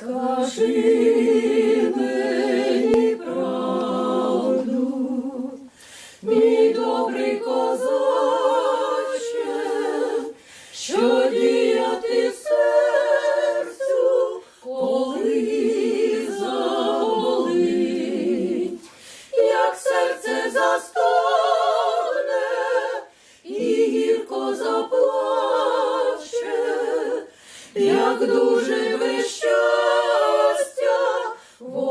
Скажи мені правду, мій добрий козаче, що діяти серцю, коли заболить, як серце застогне і гірко заплаче, як дуже без Vou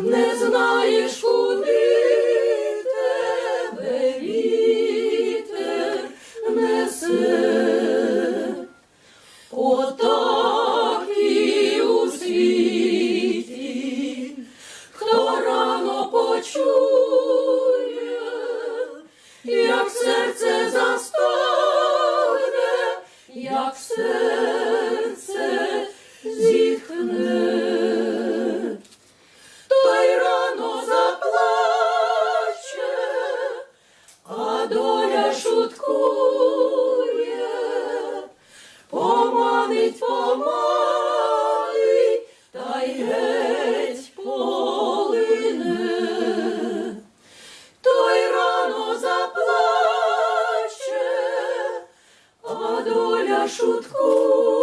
не знаєш, куди тебе вітер несе. Отак і у світі, хто рано почує, шуткує,